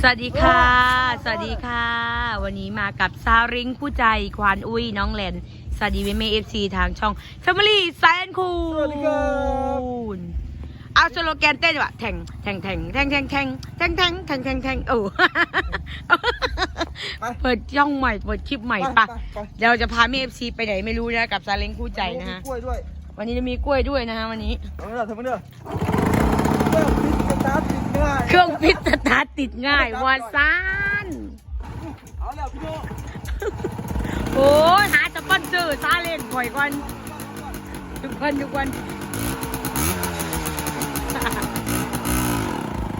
สวัสดีค่ะ สวัสดีค่ะ วันนี้มากับซาริงผู้ใจควานอุ้ยน้องแลนสวัสดีเมเมเอฟซีทางช่อง Family แซนคูสวัสดีครับเอาสโลแกนเต้นว่ะแทงแทงแทงแทงแทงแทงแทงแทงแทงแทงแทงโอ้ ไป เปิดย่องใหม่เปิดคลิปใหม่ปะไปไป เดี๋ยวเราจะพาเมเอฟซีไปไหนไม่รู้นะกับซาเล้งคู่ใจนะฮะ มีกล้วยด้วยวันนี้จะมีกล้วยด้วยนะฮะวันนี้ เอาเด้อเธอมาเด้อเริ่มพิษสตาร์ทติดง่าย เครื่องพิษสตาร์ทติดง่ายวาซานเอาแล้วพี่โนโอ้ยหาสปอนเซอร์ซาเล้งปล่อยก่อนทุกคนทุกคน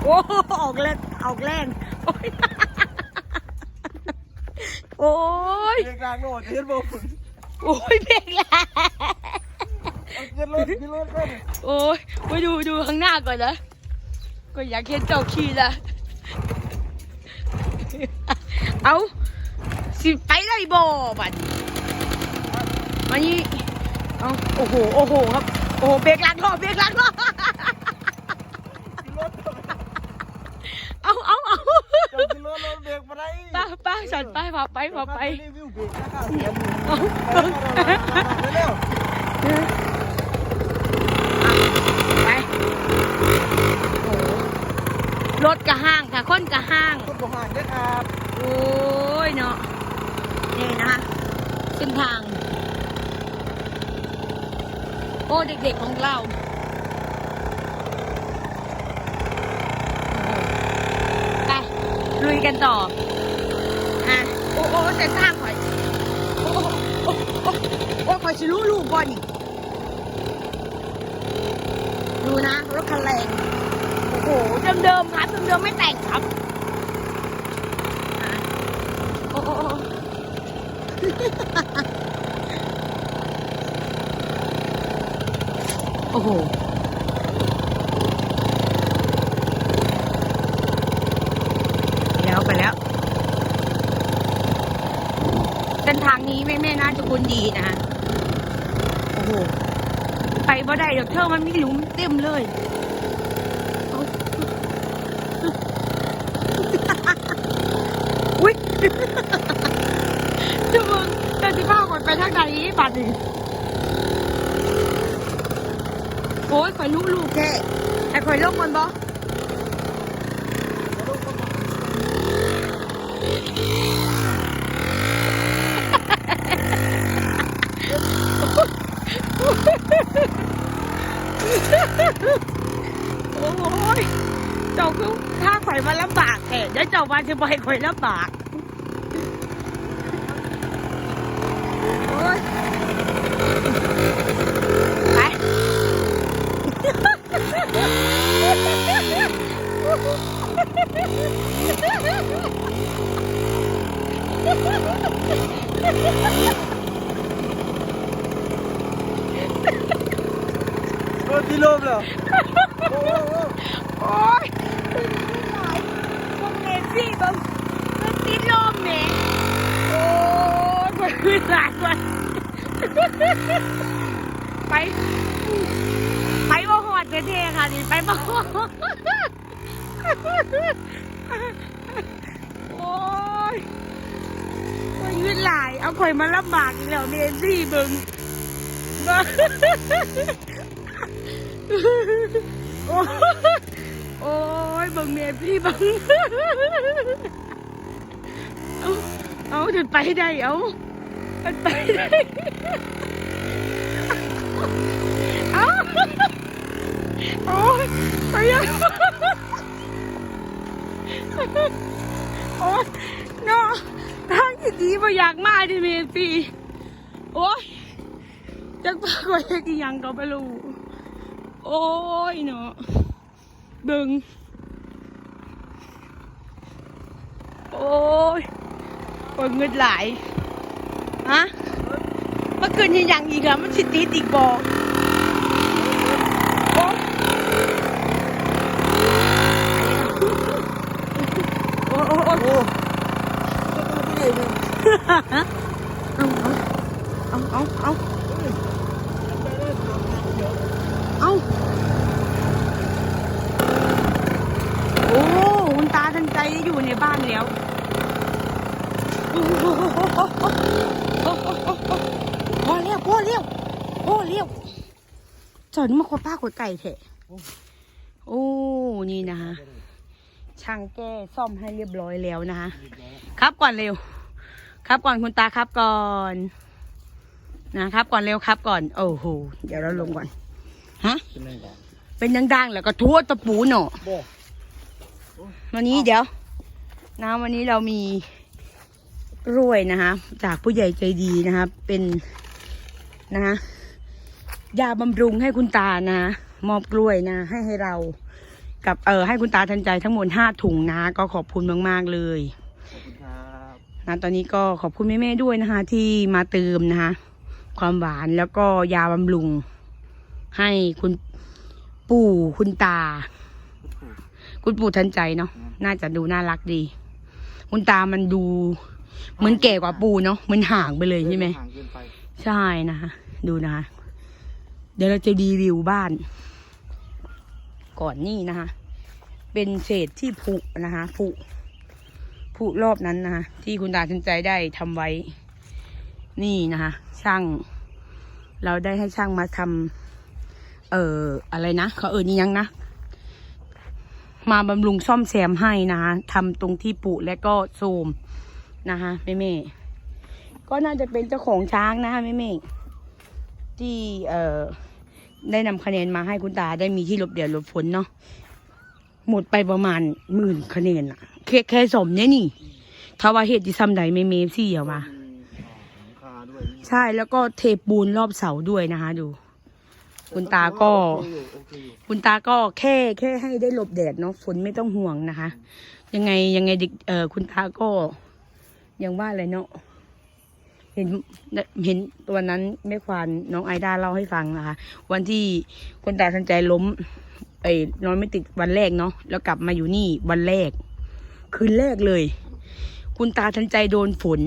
โอ้ออกแรงออกแรงโอ้ยโอ้ยเรียกรางโน่จะเห็นบ่ฝุ่นโอ้ยเพลงแล้เอาขึ้นรถขึ้นรถขึ้นโอ้ยไปดูดูข้างหน้าก่อนนะ ก็อยากเห็นเจ้าขี่ละเอาสิไปได้บ่บัดวันนี้เอาโอ้โหโอ้โหครับโอ้โหเบรกหลังรอบเบรกหลังรอบขึ้นรถเอาเอาเอาเจ้าขึ้นรถรถเบรกมาได้ป้าป้าฉันไปพาไปพาไปรีวิวเบรกนะครับเสียงเอา ไปเร็ว ไปโอ้โหรถกระห้าง ค่ะคนกระห้างคุณบอกห่างด้วยครับโอ้ยเนาะนี่นะคะเส้นทาง โอ้เด็กๆของเราโอ้โหไปลุยกันต่ออะโอ้โอ้เส้นทางข่อยโอ้โอ้โอ้โอ้โอ้ข่อยสิรู้ลูกบ่นี่ดูนะรถคันแรงโอ้โหเดิมๆครับเดิมๆไม่แต่งครับโอ้โอ้โอ้โหไปแล้วไปแล้ว เส้นทางนี้แม่แม่น่าจะคนดีนะ โอ้โห ไปบ่ได้เดอกเธอมันมีหลุมเต็มเลยเอา อุ้ย จะมึง จะสิบ้าก่อนไปทางไหนบัดนี่โอ้ยข่อยลูกลูกแค่ไอ้ข่อยลงมันบ่โอ้ยเจ้าคือถ้าข่อยมาลำบากแค่เดี๋ยวเจ้ามาจะไปข่อยลำบาก Oh, oh, oh. Oh, oh. ยมันหลายวันไป ไปบ่หอดเท่ๆค่ะนี่ไปบ่หอดโอ้ยมันยืดหลาย เอาข่อยมาลำบากอีกแล้วเนซี่เบึงโอ้ยโอ้ยเบึงเนซี่เบึงเอาเอาจนไปได้เอา มันไปได้เอาโอ้ยไปยังโอ้ยเนาะทางที่ดีมาอยากมาดิเมสีโอ้ยจักปากไว้ที่ยังก็ไม่รู้โอ้ยเนาะเบึงโอ้ยปวดเงินหลาย ฮะเมื่อคืนยังยังอีกอะมันสิติดอีกบอกโอ๊ยโอ้โอ้โอ้โอ้ไม่ได้เอาเอาเอาเอาเอาโอ้คุณตาทันใจอยู่เนี่ย พอเร็วพอเร็วพอเร็วจอดมาขวป้าขวไก่เถอะโอ้นี่นะคะช่างแก้ซ่อมให้เรียบร้อยแล้วนะคะครับก่อนเร็ว ครับก่อนคุณตาครับก่อนนะครับก่อนเร็วครับก่อน โอ้โหเดี๋ยวเราลงก่อนฮะเป็นไงบ้างเป็นดังๆแล้วก็ทั่วตะปูหนอบ่วันนี้เดี๋ยวนะวันนี้เรามี กล้วยนะคะจากผู้ใหญ่ใจดีนะคะเป็นนะคะยาบำรุงให้คุณตานะ มอบกล้วยนะ ให้ให้เรา กับเออให้คุณตาทันใจทั้งหมดห้าถุงนะ ก็ขอบคุณมาก ๆ เลยขอบคุณครับนะตอนนี้ก็ขอบคุณแม่ๆด้วยนะคะ ที่มาเติมนะคะ ความหวานแล้วก็ยาบำรุง ให้คุณปู่คุณตา คุณปู่ทันใจเนาะน่าจะดูน่ารักดี คุณตามันดู เหมือนแก่กว่าปู่เนาะเหมือนห่างไปเลยใช่ไหมห่างเกินไปใช่นะคะดูนะคะเดี๋ยวเราจะรีวิวบ้าน ก่อนนี่นะคะ เป็นเศษที่ผุนะคะผุผุรอบนั้นนะคะที่คุณตาทันใจได้ทำไว้ นี่นะคะช่าง เราได้ให้ช่างมาทำเอ่ออะไรนะเขาเอ่ยนี่ยังนะมาบำรุงซ่อมแซมให้นะคะทำตรงที่ปุและก็โซม นะคะแม่เม่ก็น่าจะเป็นเจ้าของช้างนะคะแม่เม่ที่เอ่อได้นำคะแนนมาให้คุณตาได้มีที่หลบเดี่ยวหลบฝนเนาะหมดไปประมาณหมื่นคะแนนอะแค่แค่สมเนี่ยนี่ถ้าว่าเหตุที่ซ้ำใดไม่เมซี่เอามามีอ่าหลังคาด้วยนี่ใช่แล้วก็เทปูนรอบเสาด้วยนะคะ ดู คุณตาก็โอเคอยู่โอเคอยู่คุณตาก็แค่แค่ให้ได้หลบแดดเนาะฝนไม่ต้องห่วงนะคะ ยังไงยังไงเด็กเออคุณตาก็ ยังว่าอะไรเนาะเห็นเห็นวันนั้นแม่ควานน้องไอดาเล่าให้ฟังนะคะ วันที่คุณตาทันใจล้มไอ้นอนไม่ติดวันแรกเนาะแล้วกลับมาอยู่นี่วันแรก คืนแรกเลย คุณตาทันใจโดนฝน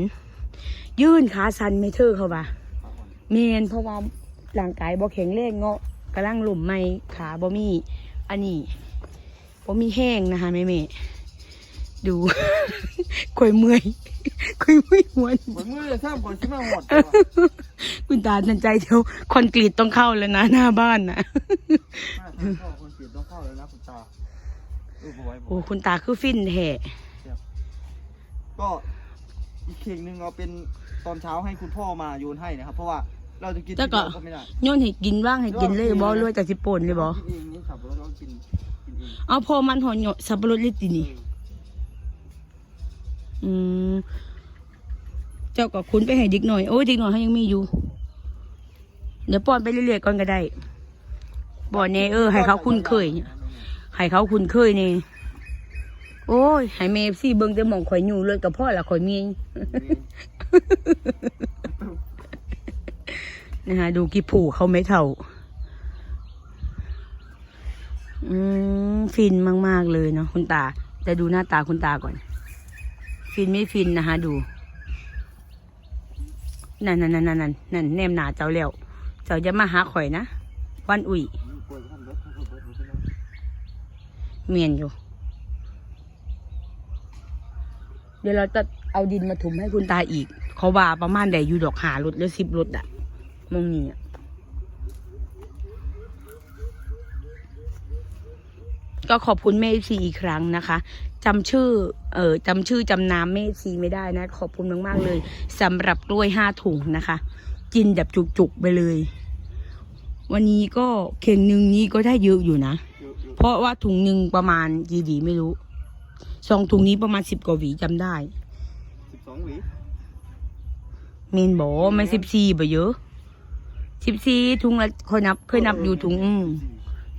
ยื่นขาสันเมเทอเขามาเมนเพราะว่าร่างกายบ่แข็งแรงเงาะกำลังหลุมไม่ขาบ่มี อันนี้บ่มีแห้งนะคะแม่แม่ดูข่อยเมื่อย ข่อยเมื่อยหัวเหมือนมือซ้ำก่อนชิมาหมดคุณตาทันใจเดี๋ยวคอนกรีตต้องเข้าแล้วนะหน้าบ้านนะมาทางเข้าคนเสียต้องเข้าเลยนะคุณตาเออบ่ไหวบ่โอ้ไหวคุณตาคือฟินแท้ก็อีกเข่งหนึ่งเอาเป็นตอนเช้าให้คุณพ่อมาโยนให้นะครับ เพราะว่าเราจะกินทีเดียวก็ไม่ได้โยนให้กินบ้างให้กินเลยบ่รวยจากสิป่นเลยบ่กินเองนี่ขับรถเรากินกินเองเอาพอมันหอนโยสับปะรดเลยตินี่อืม เจ้าก็คุณไปให้เด็กหน่อยโอ้ยเด็กหน่อยเขายังมีอยู่ เดี๋ยวป้อนไปเรื่อยๆก่อนก็ได้บ่อนี่เออให้เขาคุ้นเคยให้เขาคุ้นเคยเนี่โอ้ยให้เมฟซี่เบิ่งแต่หมองข่อยอยู่เลยกับพ่อละข่อยมีนะคะดูกี่ผูเขาไม่เท่า อืมฟินมาก ๆ เลยเนาะคุณตา แต่ดูหน้าตาคุณตาก่อน ฟินไม่ฟินนะคะดู นั่นนั่นนั่นนั่นนั่นแนมหนาเจ้าแล้วเจ้าจะมาหาข่อยนะวันอุ่ยเมียนอยู่ เดี๋ยวเราจะเอาดินมาถมให้คุณตาอีก เขาว่าประมาณใดอยู่ดอกหารถหรือสิบรถอะมองนี่อะก็ขอบคุณเมซีอีกครั้งนะคะ จำชื่อ เออจำชื่อจำนามเมซีไม่ได้นะ ขอบคุณมากๆเลยสำหรับกล้วยห้าถุงนะคะ กินแบบจุกๆไปเลย วันนี้ก็เข่งหนึ่งนี้ก็ได้เยอะอยู่นะเยอะอยู่เพราะว่าถุงหนึ่งประมาณกี่หวีไม่รู้สองถุงนี้ประมาณสิบกว่าหวีจำได้สิบสองหวีเมนบอกว่าไม่สิบสี่บ่เยอะสิบสี่ถุงละเคยนับเคยนับอยู่ถุงอืม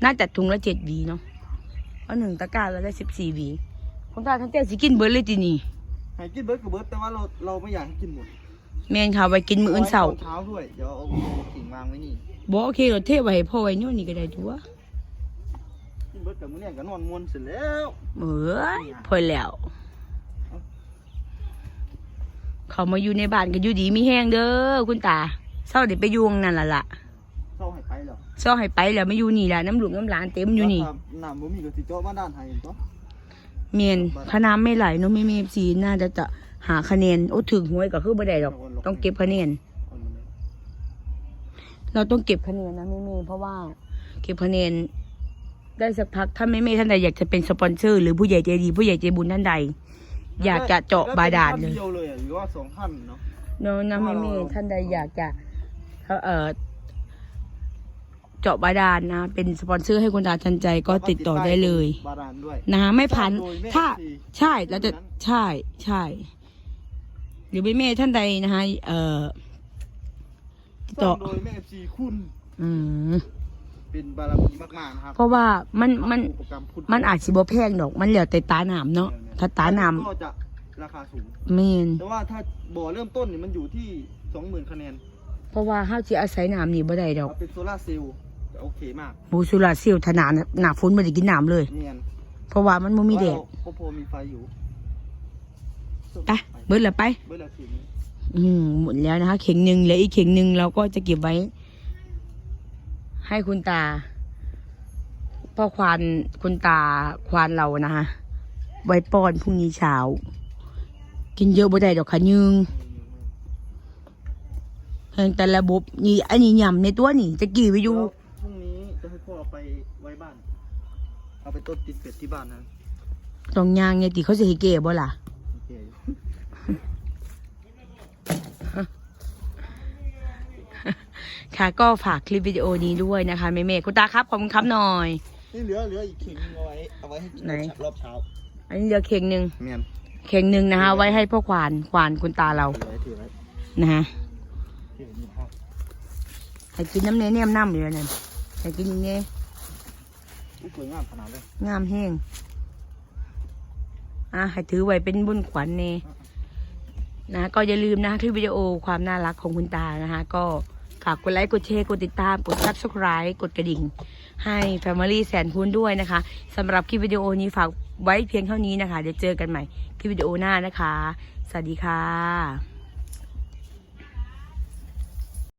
น่าจะถุงละเจ็ดหวีเนาะเอาหนึ่งตะกร้าแล้วได้สิบสี่หวี คุณตาทั้งแต่สิกินเบิร์ดเลยทีนี่ให้กินเบิร์ดกับเบิร์ดแต่ว่าเราเราไม่อยากให้กินหมดแมนค่ะไว้กินมื้ออื่นเสาร์ไว้ตเช้าด้วยเดี๋ยวเอากิ่งวางไว้นี่บอกโอเคเราเทไว้ให้พ่อไว้โน่นนี่ก็ได้ทัวกินเบิร์ดกับมื้อเนี่ยก็นอนมวนเสร็จแล้วเอ้ยพอแล้ว เขามาอยู่ในบ้านก็อยู่ดีมีแห้งเด้อคุณตาเศร้าเดี๋ยวไปอยุงนั่นล่ะล่ะเข้าให้ไปแล้วเศร้าให้ไปแล้วไม่อยู่นี่ล่ะน้ำหลวงน้ำหลานเต็มอยู่นี่ถ้าน้ำบ่มีก็สิเจาะมาด้านให้ตัว เมียนพระน้ำไม่ไหลเนอะไม่มีสีน่าจะจะหาคะแนนโอ้ถึงหวยก็คือบ่ได้ดอก ต้องเก็บคะแนนเอามาเลยเราต้องเก็บคะแนนนะไม่มีเพราะว่า เก็บคะแนน ได้สักพักถ้าไม่มีท่านใดอยากจะเป็นสปอนเซอร์ หรือผู้ใหญ่ใจดี ผู้ใหญ่ใจบุญท่านใด อยากจะเจาะบาดาลแวเลป็นยท่นเดียวเลยอะหรือว่าสองท่านเนาะเนาะนะไม่มีท่านใดอยากจะเอ่อ เจาะบาดาลนะ เป็นสปอนเซอร์ให้คุณตาทันใจก็ติดต่อได้เลยบาดาลด้วย นะไม่พันโดยแม่ถ้าชีใช่เราจะใช่ใช่ หรือไม่เมท่านใดนะคะเอ่อติดสร้าต่องโดยแม่ชีคุณ อืมเป็นบารมีมากๆนะครับเพราะว่ามันมันอุปกรรมคุณมันอาจสิบ่แพงดอก มันเหลือแต่ตาหนามเนาะถ้าตาหนามก็จะราคาสูงเมนแต่ว่าถ้าบ่อเริ่มต้นเนี่ยมันอยู่ที่สองหมื่นคะแนนเพราะว่าเฮาสิอาศัยน้ำนี่บ่ได้ดอกเอาเป็นโซลาร์เซลล์จะ โอเคมากบูสุราเซลล์ถนาหนาฝนบ่ได้กินน้ำเลย เนียนเพราะว่ามันบ่มีแดดพอพอมีไฟอยู่ไปเบิดละไป เบิดละทีนี้อืมหมดแล้วนะคะ เข่งหนึ่งเหลืออีกเข่งหนึ่งเราก็จะเก็บไว้ ให้คุณตา พ่อควานคุณตาควานเรานะคะไว้ป้อนพรุ่งนี้เช้า กินเยอะบ่ได้ดอกค่ะยึงแห่งแต่ระบบนี่อันนี้ยำในตัวนี่จะกี่ไปอยู่ แล้ว ว้บ้าน เอาไปต้นติดเป็ดที่บ้านนะตรงยางเนี่ยติเขาจะให้เก๋บ่ล่ะ โอเคค่ะก็ฝากคลิปวิดีโอนี้ด้วยนะคะเมเมคุณตาครับ ขอบคุณครับหน่อย นี่เหลือเหลืออีกเข่งนึงเอาไว้เอาไว้ให้กินไหน รอบเช้าอันนี้เหลือเข่งหนึ่งเมียนเข่งหนึ่งนะคะไว้ให้พ่อควานควานคุณตาเราถือไว้ถือไว้นะฮะถือนี่ครับให้กินน้ำเนยเนี่ยน้ำอยู่แล้วนั่นให้กินอย่างนี้อุ้ย สวยงามขนาดเลยงามแห้งอะให้ถือไว้เป็นบุญขวัญเนนะ ก็อย่าลืมนะคลิปวิดีโอความน่ารักของคุณตานะคะ ก็ฝากกดไลค์กดแชร์กดติดตามกด subscribe กดกระดิ่ง ให้ Family แสนคูณด้วยนะคะสำหรับคลิปวิดีโอนี้ฝากไว้เพียงเท่านี้นะคะ เดี๋ยวเจอกันใหม่คลิปวิดีโอหน้านะคะ สวัสดีค่ะ